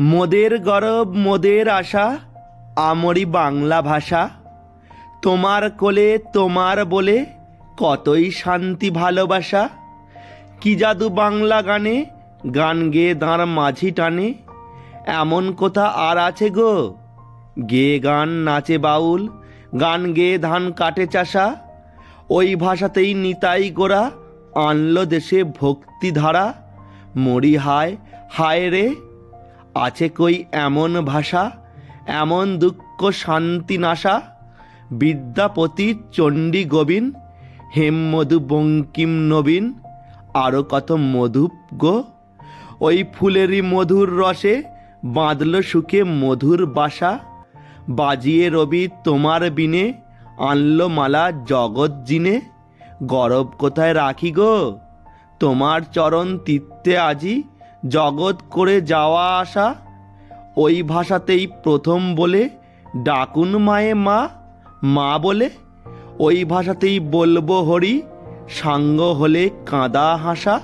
মোদের গরব, মোদের আশা, আমরি বাংলা ভাষা। তোমার কোলে, তোমার বলে কতই শান্তি ভালোবাসা। কি জাদু বাংলা গানে, গান গেয়ে দাঁড় মাঝি টানে। এমন কোথা আর আছে গো? গে গান নাচে বাউল, গান গেয়ে ধান কাটে চাষা। ওই ভাষাতেই নিতাই গোরা আনলো দেশে ভক্তিধারা। মরি হায় হায় রে আছে কই এমন ভাষা, এমন দুঃখ শান্তি নাশা? বিদ্যাপতি চণ্ডী গোবিন, হেম মধু বঙ্কিম নবীন আরও কত মধুপ গো? ওই ফুলেরই মধুর রসে বাঁধল সুখে মধুর বাসা। বাজিয়ে রবি তোমার বিনে, আনলো মালা জগৎ জিনে। গরব কোথায় রাখি গো? তোমার চরণ তীর্থে আজি জগৎ করে যাওয়া আসা, ওই ভাষাতেই প্রথম বলে ডাকুন মায়ে মা মা বলে, ওই ভাষাতেই বলব হরি, সাঙ্গ হলে কাঁদা হাসা।